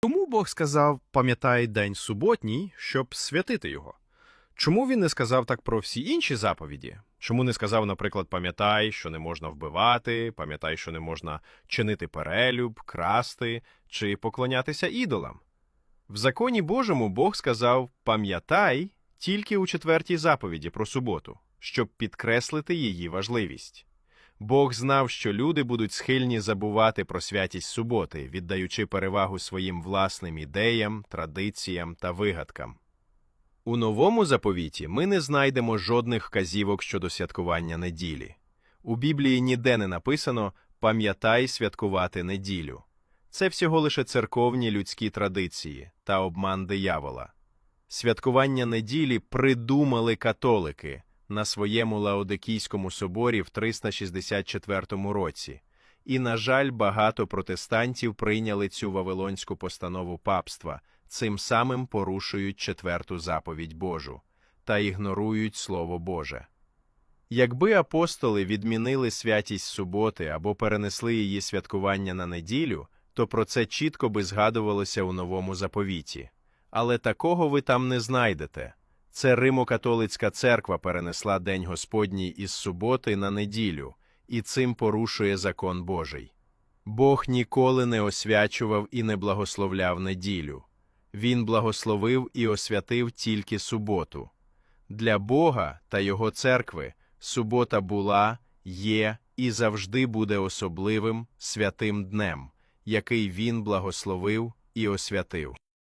Тому Бог сказав пам'ятай день суботній, щоб святити його. Чому він не сказав так про всі інші заповіді? Чому не сказав, наприклад, пам'ятай, що не можна вбивати, пам'ятай, що не можна чинити перелюб, красти чи поклонятися ідолам? В законі Божому Бог сказав пам'ятай тільки у четвертій заповіді про суботу, щоб підкреслити її важливість. Бог знав, що люди будуть схильні забувати про святість суботи, віддаючи перевагу своїм власним ідеям, традиціям та вигадкам. У новому заповіті ми не знайдемо жодних вказівок щодо святкування неділі. У Біблії ніде не написано пам'ятай святкувати неділю. Це всього лише церковні людські традиції та обман диявола. Святкування неділі придумали католики на своєму Лаодикійському соборі в 364 році, і, на жаль, багато протестантів прийняли цю вавилонську постанову папства, цим самим порушують четверту заповідь Божу та ігнорують Слово Боже. Якби апостоли відмінили святість суботи або перенесли її святкування на неділю, то про це чітко би згадувалося у новому заповіті. Але такого ви там не знайдете. Це Римо-католицька церква перенесла День Господній із суботи на неділю, і цим порушує закон Божий. Бог ніколи не освячував і не благословляв неділю. Він благословив і освятив тільки суботу. Для Бога та Його церкви субота була, є і завжди буде особливим святим днем, який Він благословив і освятив.